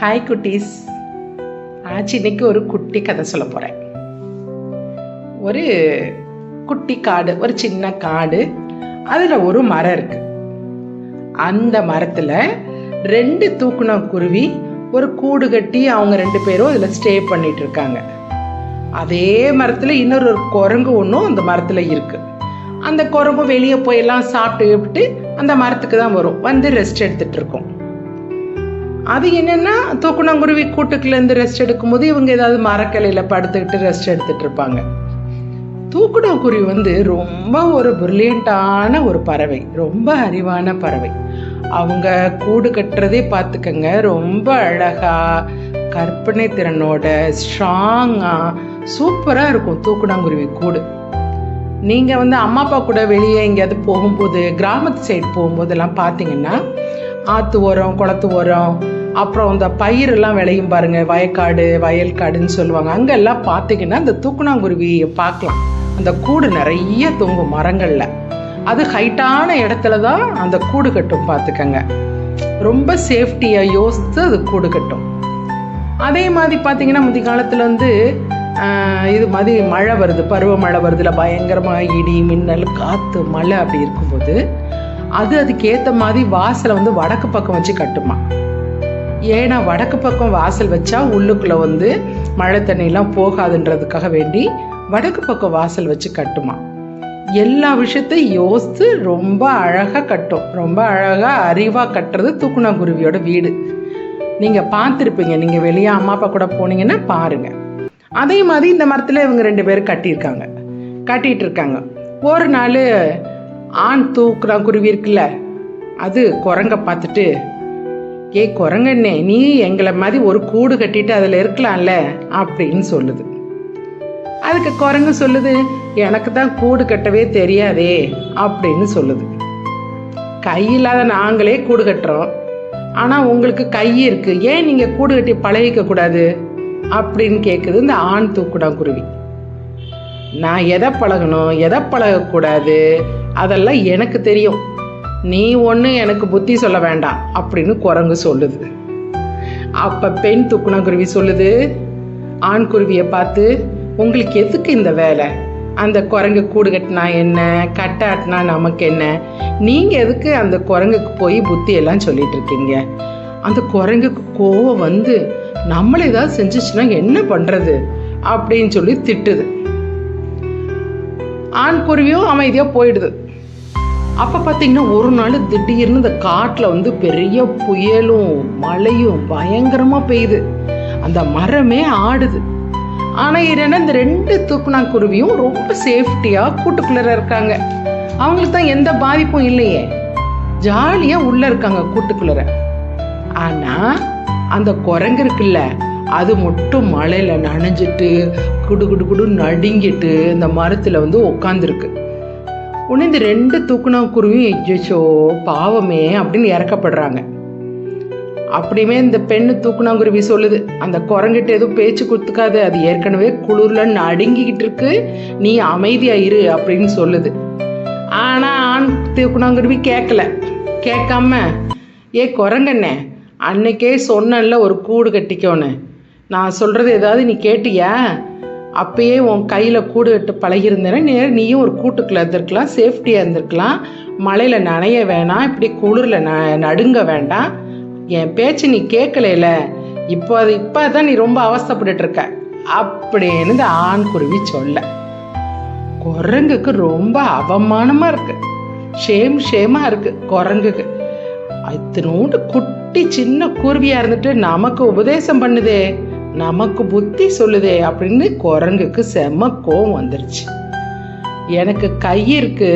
Hi குட்டீஸ். ஆச்சு இன்னைக்கு ஒரு குட்டி கதை சொல்ல போகிறேன் ஒரு குட்டி காடு ஒரு சின்ன காடு அதில் ஒரு மரம் இருக்கு. அந்த மரத்தில் ரெண்டு தூக்குன குருவி ஒரு கூடு கட்டி அவங்க ரெண்டு பேரும் அதில் ஸ்டே பண்ணிட்டு இருக்காங்க. அதே மரத்தில் இன்னொரு ஒரு குரங்கு ஒன்றும் அந்த மரத்தில் இருக்கு. அந்த குரங்கு வெளியே போயெல்லாம் சாப்பிட்டு விட்டு அந்த மரத்துக்கு தான் வரும். வந்து ரெஸ்ட் எடுத்துட்டு இருக்கோம். அது என்னென்னா தூக்குணங்குருவி கூட்டுக்குலேருந்து ரெஸ்ட் எடுக்கும்போது இவங்க ஏதாவது மரக்கலையில் படுத்துக்கிட்டு ரெஸ்ட் எடுத்துகிட்டு இருப்பாங்க. தூக்குணங்குருவி வந்து ரொம்ப ஒரு பிரில்லியண்டான ஒரு பறவை ரொம்ப அறிவான பறவை. அவங்க கூடு கட்டுறதே பார்த்துக்கங்க ரொம்ப அழகாக கற்பனை திறனோட ஸ்ட்ராங்காக சூப்பராக இருக்கும் தூக்குனாங்குருவி கூடு. நீங்கள் வந்து அம்மா அப்பா கூட வெளியே எங்கேயாவது போகும்போது கிராமத்து சைடு போகும்போதெல்லாம் பார்த்தீங்கன்னா ஆற்று ஓரம் குளத்து ஓரம் அப்புறம் இந்த பயிரெல்லாம் விளையும் பாருங்க வயக்காடு வயல்காடுன்னு சொல்லுவாங்க. அங்கெல்லாம் பார்த்தீங்கன்னா இந்த தூக்குனாங்குருவியை பார்க்கலாம். அந்த கூடு நிறைய தொங்கும் மரங்களில். அது ஹைட்டான இடத்துல தான் அந்த கூடு கட்டும் பார்த்துக்கங்க. ரொம்ப சேஃப்டியாக யோசித்து அது கூடு கட்டும். அதே மாதிரி பார்த்தீங்கன்னா முந்தைய காலத்தில் வந்து இது மாதிரி மழை வருது பருவமழை வருதுல பயங்கரமாக இடி மின்னல் காற்று மழை அப்படி இருக்கும்போது அது அதுக்கேற்ற மாதிரி வாசலை வந்து வடக்கு பக்கம் வச்சு கட்டுமா. ஏன்னா வடக்கு பக்கம் வாசல் வச்சா உள்ளுக்குள்ளே வந்து மழை தண்ணியெல்லாம் போகாதுன்றதுக்காக வேண்டி வடக்கு பக்கம் வாசல் வச்சு கட்டுமா. எல்லா விஷயத்தையும் யோசித்து ரொம்ப அழகாக கட்டும். ரொம்ப அழகாக அறிவாக கட்டுறது தூக்குனாங்குருவியோட வீடு. நீங்கள் பார்த்துருப்பீங்க. நீங்கள் வெளியே அம்மா அப்பா கூட போனீங்கன்னா பாருங்கள் அதே மாதிரி இந்த மரத்தில் இவங்க ரெண்டு பேரும் கட்டியிருக்காங்க. கட்டிகிட்டு இருக்காங்க. ஒரு நாள் ஆண் தூக்குறான் குருவி இருக்குல்ல அது குரங்க பார்த்துட்டு ஏய் குரங்கண்ணே நீ எங்களை மாதிரி ஒரு கூடு கட்டிட்டு அதில் இருக்கலாம்ல அப்படின்னு சொல்லுது. அதுக்கு குரங்கு சொல்லுது எனக்கு தான் கூடு கட்டவே தெரியாதே அப்படின்னு சொல்லுது. கை இல்லாத நாங்களே கூடு கட்டுறோம். ஆனால் உங்களுக்கு கை இருக்கு ஏன் நீங்கள் கூடு கட்டி பழகிக்க கூடாது? அப்படின்னு கேட்குது இந்த ஆண் தூக்குடாங்குருவி நான் எதை பழகணும்? எதை பழகக்கூடாது? அதெல்லாம் எனக்கு தெரியும். நீ ஒன்று எனக்கு புத்தி சொல்ல வேண்டாம் அப்படின்னு குரங்கு சொல்லுது. அப்போ பெண் துக்குணங்குருவி சொல்லுது ஆண் குருவியை பார்த்து உங்களுக்கு எதுக்கு இந்த வேலை? அந்த குரங்கு கூடு கட்டினா என்ன? கட்டாட்டினா நமக்கு என்ன? நீங்கள் எதுக்கு அந்த குரங்குக்கு போய் புத்தியெல்லாம் சொல்லிட்டு இருக்கீங்க? அந்த குரங்குக்கு கோவம் வந்து நம்மளை ஏதாவது செஞ்சுச்சுன்னா என்ன பண்ணுறது அப்படின்னு சொல்லி திட்டுது. ஆண் குருவியும் அமைதியாக போயிடுது. அப்போ பார்த்தீங்கன்னா ஒரு நாள் திடீர்னு இந்த காட்டில் வந்து பெரிய புயலும் மழையும் பயங்கரமாக பெய்யுது. அந்த மரமே ஆடுது. ஆனால் என்னன்னா இந்த ரெண்டு தூக்குனாங்குருவியும் ரொம்ப சேஃப்டியாக கூட்டுக்குள்ளே இருக்காங்க. அவங்களுக்கு தான் எந்த பாதிப்பும் இல்லையே. ஜாலியாக உள்ளே இருக்காங்க கூட்டுக்குள்ளே ஆனால் அந்த குரங்கு இருக்குல்ல அது மட்டும் மழையில் நனைஞ்சிட்டு குடு குடு குடு நடுங்கிட்டு இந்த மரத்தில் வந்து உட்காந்துருக்கு உடனே இந்த ரெண்டு தூக்குனா குருவியும் ஐயோ பாவமே அப்படின்னு இறக்கப்படுறாங்க. அப்படியுமே இந்த பெண்ணு தூக்குனாங்குருவி சொல்லுது அந்த குரங்கிட்ட எதுவும் பேச்சு கொடுத்துக்காது அது ஏற்கனவே குளிர்ல நடுங்கிக்கிட்டு இருக்கு நீ அமைதியா இரு அப்படின்னு சொல்லுது. ஆனா ஆண் தூக்குனாங்குருவி கேட்கல கேட்காம ஏ குரங்கண்ணே அன்னைக்கே சொன்னேன்ல ஒரு கூடு கட்டிக்கோன்னு. நான் சொல்றது ஏதாவது நீ கேட்டியா? அப்பயே உன் கையில் கூடு கட்டு பழகியிருந்தேன்னா நேர நீயும் ஒரு கூட்டுக்குள்ள இருந்திருக்கலாம் சேஃப்டியாக இருந்திருக்கலாம். மழையில் நனைய வேணாம் இப்படி குளிரில் ந நடுங்க வேண்டாம். என் பேச்சு நீ கேட்கலையில. இப்போ அது இப்போ தான் நீ ரொம்ப அவஸ்தைப்பட்டுட்டு இருக்க. அப்படின்னு இந்த ஆண் குருவி சொல்ல. குரங்குக்கு ரொம்ப அவமானமா இருக்கு. ஷேம் ஷேமா இருக்கு குரங்குக்கு. இத்தினோண்டு குட்டி சின்ன குருவியா இருந்துட்டு நமக்கு உபதேசம் பண்ணுதே. நமக்கு புத்தி சொல்லுதே அப்படின்னு குரங்குக்கு செம்ம கோவம் வந்துருச்சு. எனக்கு கை இருக்கு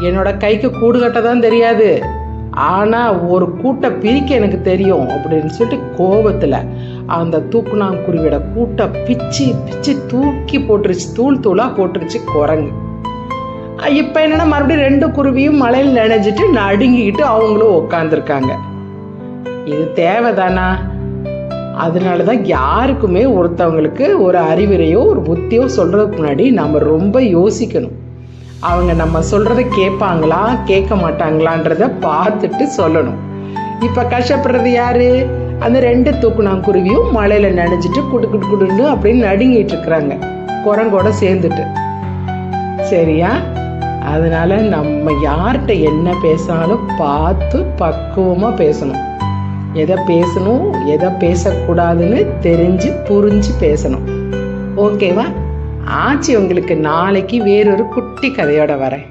என்னோட கைக்கு கூடு கட்ட தான் தெரியாது. ஆனால் ஒரு கூட்டை பிரிக்க எனக்கு தெரியும் அப்படின்னு சொல்லிட்டு கோபத்தில் அந்த தூக்குனாங்குருவியோட கூட்டை பிச்சு பிச்சு தூக்கி போட்டுருச்சு தூள் தூளாக போட்டுருச்சு குரங்கு. இப்போ என்னென்னா மறுபடியும் ரெண்டு குருவியும் மலையில் நினைஞ்சிட்டு நடுங்கிக்கிட்டு அவங்களும் உட்காந்துருக்காங்க இது தேவைதானா? அதனால தான் யாருக்குமே ஒருத்தவங்களுக்கு ஒரு அறிவுரையோ ஒரு புத்தியோ சொல்கிறதுக்கு முன்னாடி நம்ம ரொம்ப யோசிக்கணும். அவங்க நம்ம சொல்கிறத கேட்பாங்களா கேட்க மாட்டாங்களான்றத பார்த்துட்டு சொல்லணும். இப்போ கஷ்டப்படுறது யார்? அந்த ரெண்டு தூக்குனாங்குருவியும் மழையில் நனைஞ்சிட்டு குடு குடு குடுன்னு அப்படின்னு நடுங்கிட்டு இருக்கிறாங்க. குரங்கோட சேர்ந்துட்டு. சரியா? அதனால் நம்ம யார்கிட்ட என்ன பேசினாலும் பார்த்து பக்குவமாக பேசணும். எதை பேசணும் எதை பேசக்கூடாதுன்னு தெரிஞ்சு புரிஞ்சு பேசணும். ஓகேவா? ஆச்சி உங்களுக்கு நாளைக்கு வேறொரு குட்டி கதையோட வரேன்.